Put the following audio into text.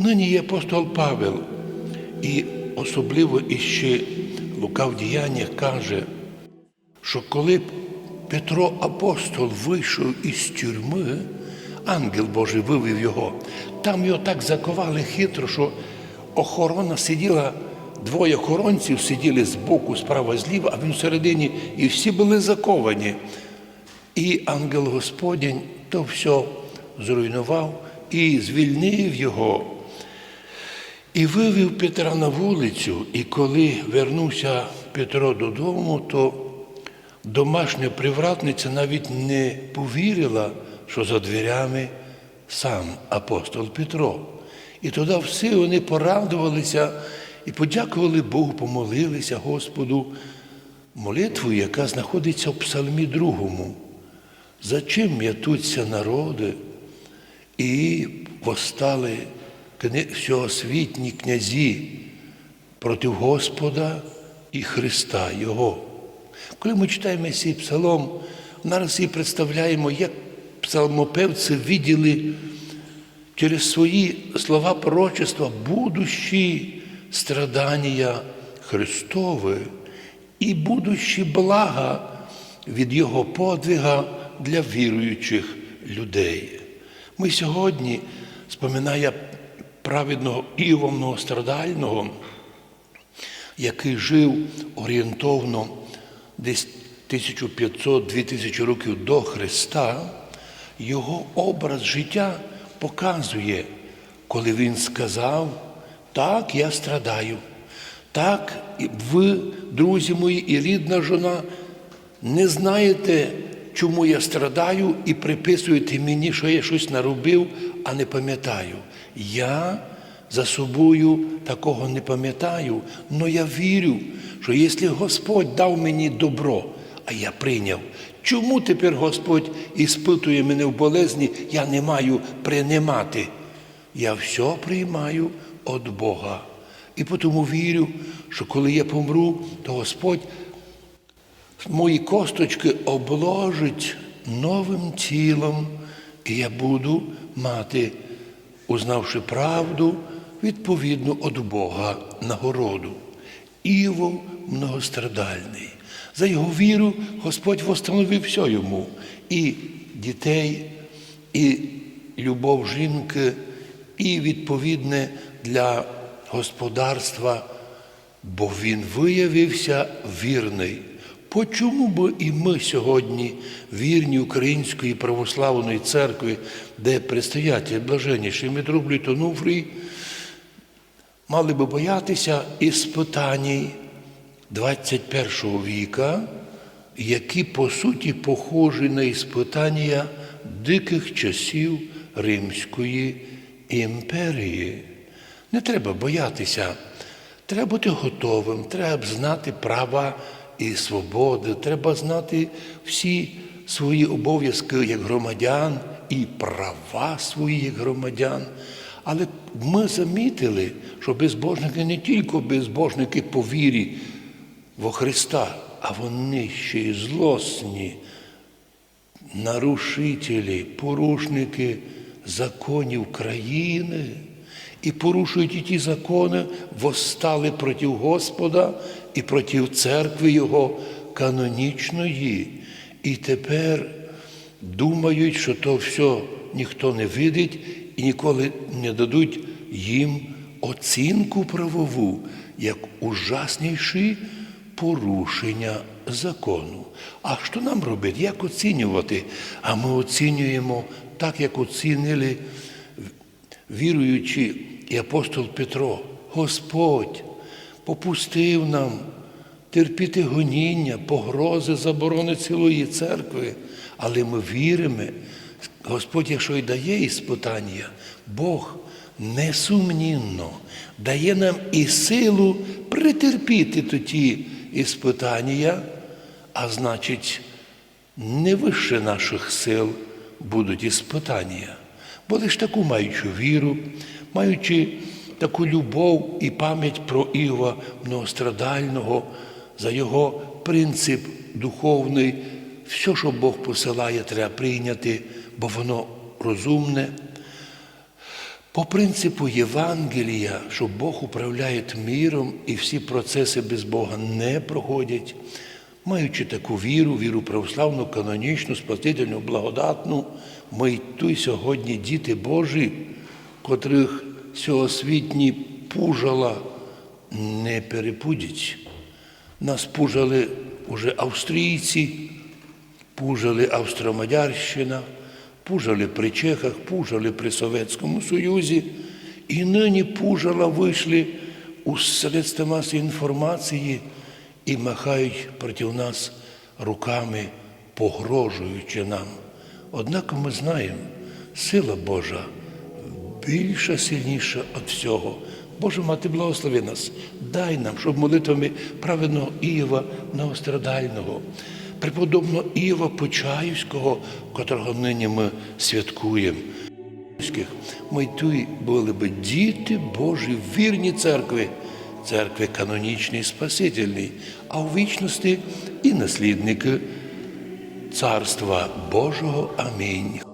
Нині є апостол Павел, і особливо іще Лука в діяннях каже, що коли Петро апостол вийшов із тюрми, ангел Божий вивів його, там його так заковали хитро, що охорона сиділа, двоє охоронців сиділи збоку, справа зліва, а він всередині, і всі були заковані. І ангел Господень то все зруйнував і звільнив його. І вивів Петра на вулицю, і коли вернувся Петро додому, то домашня привратниця навіть не повірила, що за дверями сам апостол Петро. І тоді всі вони порадувалися і подякували Богу, помолилися Господу молитву, яка знаходиться в Псалмі другому. За чим м'ятуться народи, і восстали всеосвітні князі проти Господа і Христа Його. Коли ми читаємо цей псалом, зараз і представляємо, як псалмопевці виділи через свої слова пророчества будущі страдання Христове і будущі блага від Його подвига для віруючих людей. Ми сьогодні, споминає праведного Іова многострадального, який жив орієнтовно десь 1500-2000 років до Христа, його образ життя показує, коли він сказав, так, я страдаю, так, ви, друзі мої, і рідна жона, не знаєте, чому я страдаю, і приписуєте мені, що я щось наробив, а не пам'ятаю. Я за собою такого не пам'ятаю, але я вірю, що якщо Господь дав мені добро, а я прийняв, чому тепер Господь іспитує мене в болезні, я не маю приймати? Я все приймаю від Бога. І тому вірю, що коли я помру, то Господь мої косточки обложить новим тілом, і я буду мати, узнавши правду, відповідну від Бога нагороду. Іво многострадальний. За його віру Господь восстановив все йому і дітей, і любов жінки, і відповідне для господарства, бо він виявився вірний. Почому б і ми сьогодні, вірні Української православної церкви, де предстоятель блаженніший митрополит Онуфрій, мали би боятися іспитаній 21 віка, які по суті похожі на іспитання диких часів Римської імперії. Не треба боятися, треба бути готовим, треба знати права і свободи, треба знати всі свої обов'язки як громадян і права свої як громадян. Але ми замітили, що безбожники не тільки безбожники по вірі во Христа, а вони ще й злосні, нарушителі, порушники законів країни і порушують і ті закони, восстали проти Господа і проти церкви Його канонічної. І тепер думають, що то все ніхто не видить і ніколи не дадуть їм оцінку правову як ужасніші порушення закону. А що нам робити? Як оцінювати? А ми оцінюємо так, як оцінили віруючи і апостол Петро, Господь попустив нам терпіти гоніння, погрози, заборони цілої церкви, але ми віримо, Господь, якщо й дає іспитання, Бог несумнівно дає нам і силу притерпіти тоді іспитання, а значить, не вище наших сил будуть іспитання. Бо лише таку маючи віру, маючи таку любов і пам'ять про Іова многострадального, за його принцип духовний, все, що Бог посилає, треба прийняти, бо воно розумне. По принципу Євангелія, що Бог управляє міром і всі процеси без Бога не проходять, маючи таку віру, віру православну, канонічну, спасительну, благодатну, ми й сьогодні діти Божі, котрих сьогосвітні пужала не перепудять. Нас пужали уже австрійці, пужали Австро-Мадярщина, пужали при Чехах, пужали при Совєтському Союзі, і нині пужала вийшли у средства масової інформації і махають проти нас руками, погрожуючи нам. Однак ми знаємо, сила Божа більша, сильніша від всього. Боже мати, благослови нас, дай нам, щоб молитвами праведного Іова Новострадального, преподобного Іова Почаївського, котрого нині ми святкуємо. Ми тут були би діти Божі, вірні церкви, церкви канонічної, спасительної, а у вічності і наслідники Царства Божого. Амінь.